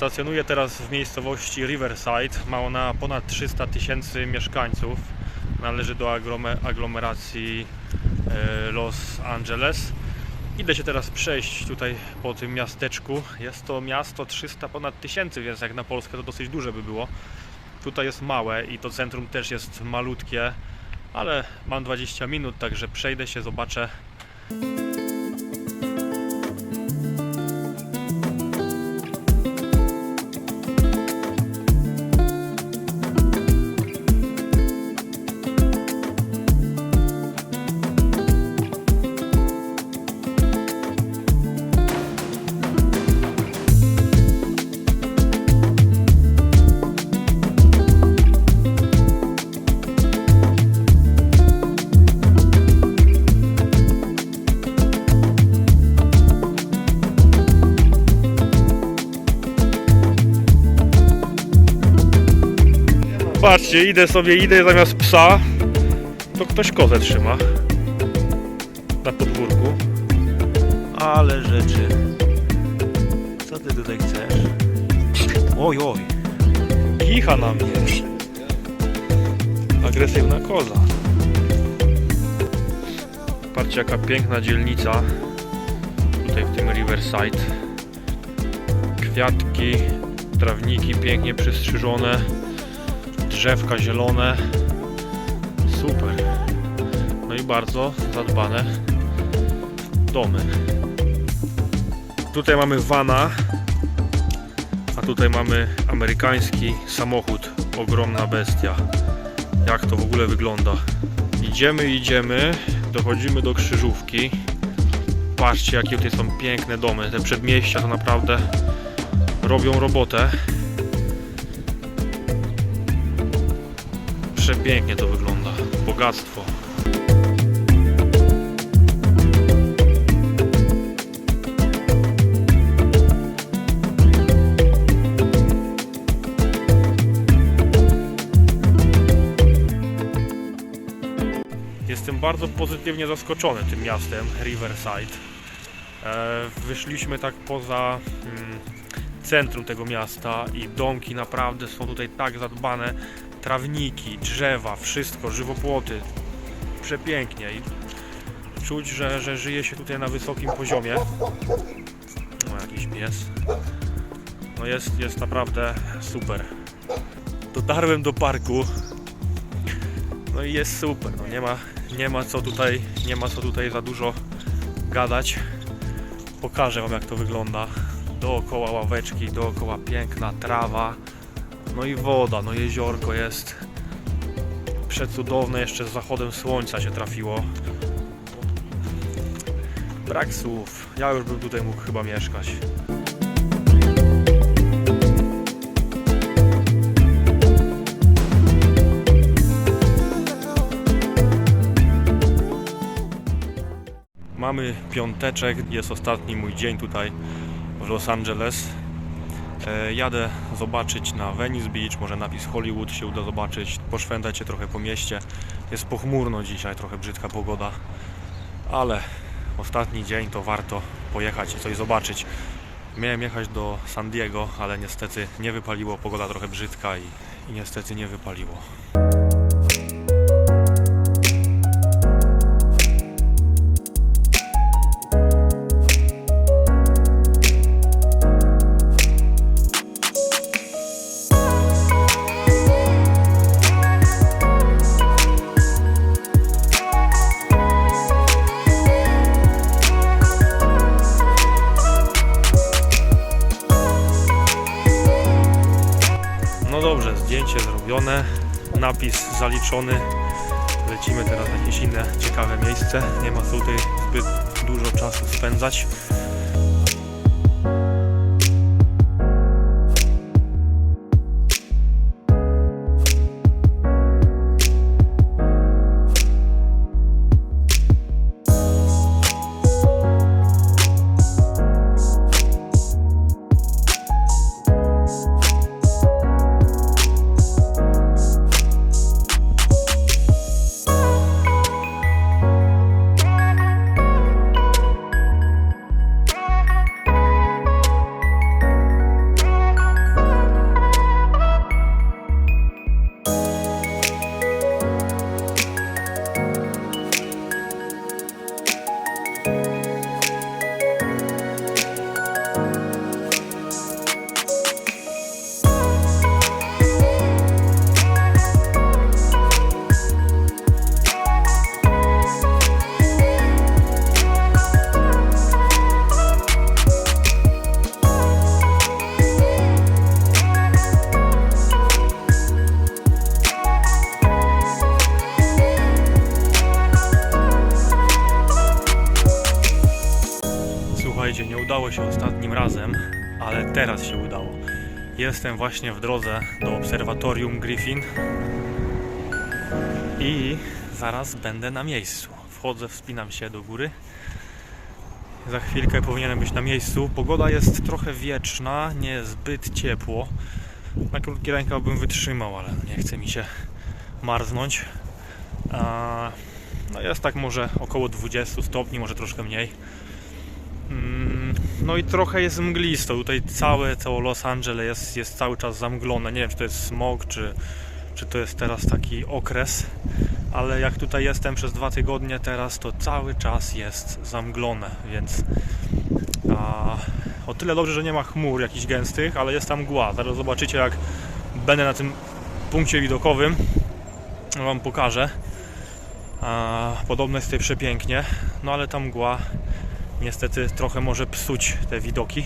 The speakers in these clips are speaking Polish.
Stacjonuję teraz w miejscowości Riverside. Ma ona ponad 300 tysięcy mieszkańców. Należy do aglome- aglomeracji e, Los Angeles. Idę się teraz przejść tutaj po tym miasteczku. Jest to miasto 300 ponad tysięcy, więc jak na Polskę to dosyć duże by było. Tutaj jest małe i to centrum też jest malutkie, ale mam 20 minut, także przejdę się, zobaczę. Patrzcie, idę sobie, idę zamiast psa, to ktoś kozę trzyma na podwórku. Ale rzeczy. Co ty tutaj chcesz? Oj, oj. Kicha na mnie. Agresywna koza. Patrzcie jaka piękna dzielnica. Tutaj w tym Riverside. Kwiatki, trawniki pięknie przystrzyżone drzewka zielone. Super. No i bardzo zadbane domy. Tutaj mamy vana, a tutaj mamy amerykański samochód. Ogromna bestia. Jak to w ogóle wygląda? Idziemy, idziemy, dochodzimy do krzyżówki. Patrzcie, jakie tutaj są piękne domy. Te przedmieścia to naprawdę robią robotę. Przepięknie to wygląda. Bogactwo. Jestem bardzo pozytywnie zaskoczony tym miastem Riverside. E, Wyszliśmy tak poza mm, centrum tego miasta i domki naprawdę są tutaj tak zadbane trawniki, drzewa, wszystko, żywopłoty. Przepięknie i czuć, że, że żyje się tutaj na wysokim poziomie. No jakiś pies. No jest, jest naprawdę super. Dotarłem do parku. No i jest super. No nie ma, nie ma co tutaj, nie ma co tutaj za dużo gadać. Pokażę wam jak to wygląda. Dookoła ławeczki, dookoła piękna trawa. No i woda, no jeziorko jest przecudowne, jeszcze z zachodem słońca się trafiło. Brak słów. Ja już bym tutaj mógł chyba mieszkać. Mamy piąteczek, jest ostatni mój dzień tutaj w Los Angeles. E, Jadę zobaczyć na Venice Beach, może napis Hollywood się uda zobaczyć, poszwędzać się trochę po mieście. Jest pochmurno dzisiaj, trochę brzydka pogoda, ale ostatni dzień to warto pojechać i coś zobaczyć. Miałem jechać do San Diego, ale niestety nie wypaliło, pogoda trochę brzydka i, i niestety nie wypaliło. Zrobione, napis zaliczony. Lecimy teraz na jakieś inne ciekawe miejsce. Nie ma tutaj zbyt dużo czasu spędzać. Jestem właśnie w drodze do obserwatorium Griffin i zaraz będę na miejscu. Wchodzę, wspinam się do góry. Za chwilkę powinienem być na miejscu. Pogoda jest trochę wieczna, nie zbyt ciepło. Na krótki rękaw bym wytrzymał, ale nie chce mi się marznąć. No jest tak może około 20 stopni, może troszkę mniej. No i trochę jest mglisto. Tutaj całe, całe Los Angeles jest, jest cały czas zamglone. Nie wiem, czy to jest smog, czy, czy to jest teraz taki okres. Ale jak tutaj jestem przez dwa tygodnie teraz, to cały czas jest zamglone, więc a, o tyle dobrze, że nie ma chmur jakichś gęstych, ale jest tam mgła. Zaraz zobaczycie, jak będę na tym punkcie widokowym. Wam pokażę. A, podobno jest tutaj przepięknie, no ale ta mgła niestety trochę może psuć te widoki.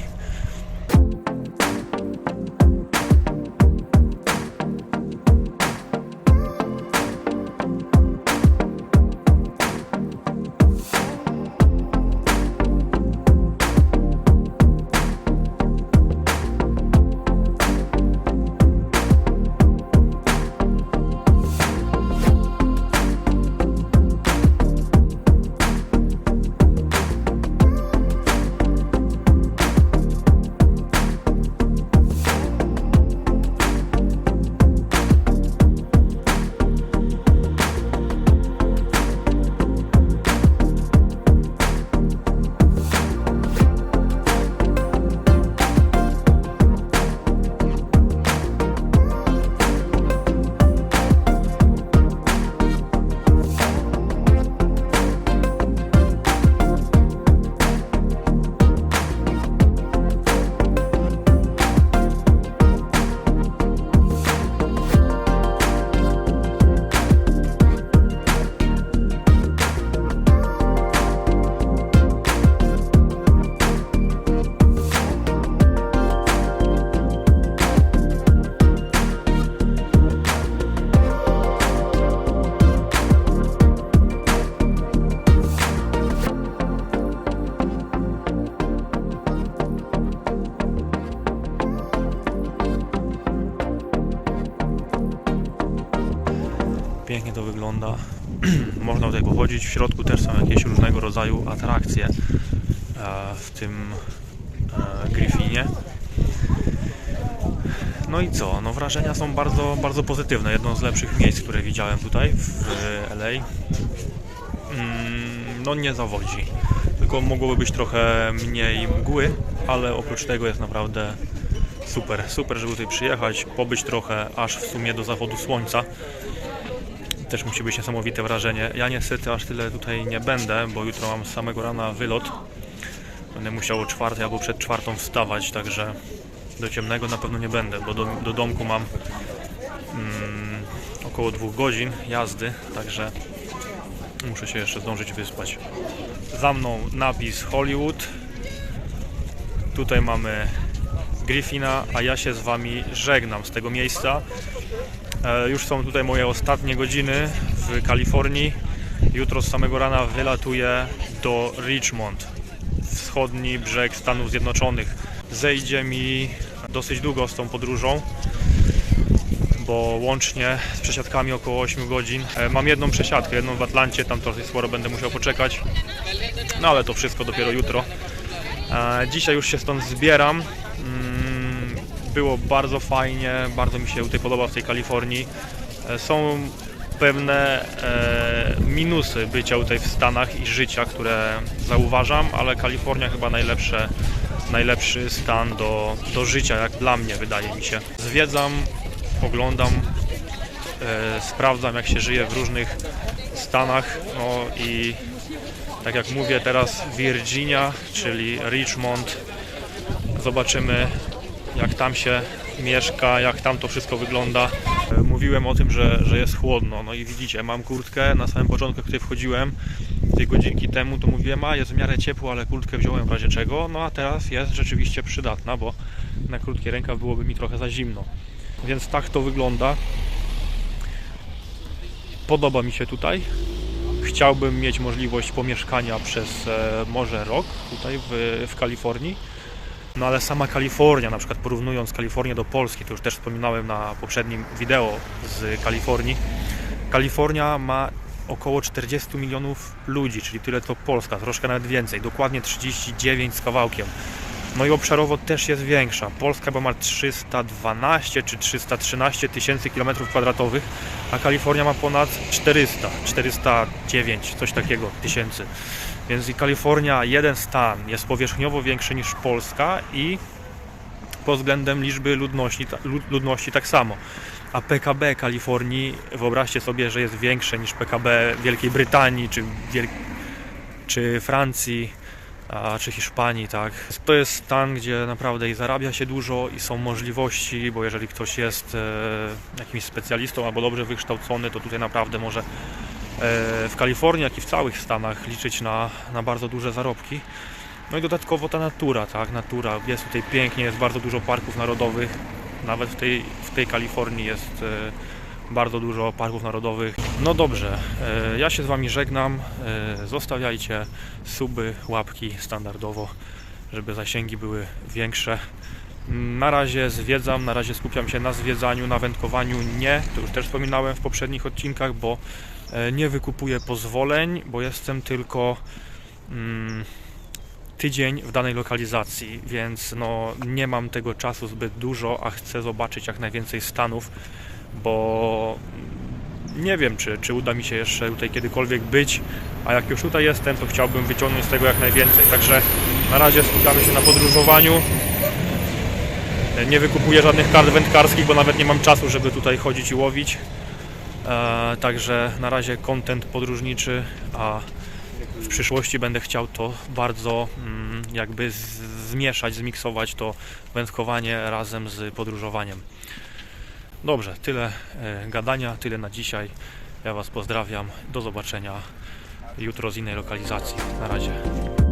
Pięknie to wygląda. Można tutaj pochodzić. W środku też są jakieś różnego rodzaju atrakcje e, w tym e, Griffinie. No i co? No wrażenia są bardzo, bardzo pozytywne. Jedno z lepszych miejsc, które widziałem tutaj w LA. Mm, No nie zawodzi. Tylko mogłoby być trochę mniej mgły, ale oprócz tego jest naprawdę super. Super, żeby tutaj przyjechać, pobyć trochę aż w sumie do zachodu słońca też musi być niesamowite wrażenie. Ja niestety aż tyle tutaj nie będę, bo jutro mam z samego rana wylot. Będę musiał o czwartej albo przed czwartą wstawać, także do ciemnego na pewno nie będę, bo do, do domku mam mm, około dwóch godzin jazdy, także muszę się jeszcze zdążyć wyspać. Za mną napis Hollywood. Tutaj mamy Griffina, a ja się z Wami żegnam z tego miejsca. E, Już są tutaj moje ostatnie godziny w Kalifornii. Jutro z samego rana wylatuję do Richmond, wschodni brzeg Stanów Zjednoczonych. Zejdzie mi dosyć długo z tą podróżą, bo łącznie z przesiadkami około 8 godzin. E, Mam jedną przesiadkę, jedną w Atlancie, tam trochę sporo będę musiał poczekać. No ale to wszystko dopiero jutro. E, Dzisiaj już się stąd zbieram. Było bardzo fajnie, bardzo mi się tutaj podoba w tej Kalifornii. E, Są pewne e, minusy bycia tutaj w Stanach i życia, które zauważam, ale Kalifornia chyba najlepsze, najlepszy stan do, do życia, jak dla mnie wydaje mi się. Zwiedzam, oglądam, e, sprawdzam jak się żyje w różnych stanach, no i tak jak mówię teraz Virginia, czyli Richmond. Zobaczymy jak tam się mieszka, jak tam to wszystko wygląda. E, Mówiłem o tym, że, że jest chłodno, no i widzicie, mam kurtkę, na samym początku tutaj wchodziłem, dwie godzinki temu, to mówiłem, a jest w miarę ciepło, ale kurtkę wziąłem w razie czego, no a teraz jest rzeczywiście przydatna, bo na krótkie rękaw byłoby mi trochę za zimno. Więc tak to wygląda. Podoba mi się tutaj. Chciałbym mieć możliwość pomieszkania przez e, może rok tutaj w, w Kalifornii. No ale sama Kalifornia, na przykład porównując Kalifornię do Polski, to już też wspominałem na poprzednim wideo z Kalifornii. Kalifornia ma około 40 milionów ludzi, czyli tyle co Polska, troszkę nawet więcej, dokładnie 39 z kawałkiem. No i obszarowo też jest większa. Polska ma 312 czy 313 tysięcy kilometrów kwadratowych, a Kalifornia ma ponad 400, 409, coś takiego tysięcy. Więc i Kalifornia, jeden stan jest powierzchniowo większy niż Polska i pod względem liczby ludności, ludności tak samo. A PKB Kalifornii, wyobraźcie sobie, że jest większe niż PKB Wielkiej Brytanii czy, Wiel- czy Francji, a, czy Hiszpanii, tak. To jest stan, gdzie naprawdę i zarabia się dużo i są możliwości, bo jeżeli ktoś jest e, jakimś specjalistą albo dobrze wykształcony, to tutaj naprawdę może w Kalifornii, jak i w całych Stanach liczyć na, na bardzo duże zarobki. No i dodatkowo ta natura, tak, natura. Jest tutaj pięknie, jest bardzo dużo parków narodowych. Nawet w tej, w tej Kalifornii jest e, bardzo dużo parków narodowych. No dobrze, e, ja się z Wami żegnam. E, zostawiajcie suby, łapki standardowo, żeby zasięgi były większe. Na razie zwiedzam, na razie skupiam się na zwiedzaniu, na wędkowaniu nie, to już też wspominałem w poprzednich odcinkach, bo e, nie wykupuję pozwoleń, bo jestem tylko mm, tydzień w danej lokalizacji, więc no, nie mam tego czasu zbyt dużo, a chcę zobaczyć jak najwięcej stanów, bo nie wiem, czy, czy uda mi się jeszcze tutaj kiedykolwiek być, a jak już tutaj jestem, to chciałbym wyciągnąć z tego jak najwięcej. Także na razie skupiamy się na podróżowaniu. Nie wykupuję żadnych kart wędkarskich, bo nawet nie mam czasu, żeby tutaj chodzić i łowić. E, także na razie content podróżniczy, a w przyszłości będę chciał to bardzo mm, jakby zmieszać, zmiksować to wędkowanie razem z podróżowaniem. Dobrze, tyle e, gadania, tyle na dzisiaj. Ja Was pozdrawiam. Do zobaczenia jutro z innej lokalizacji. Na razie.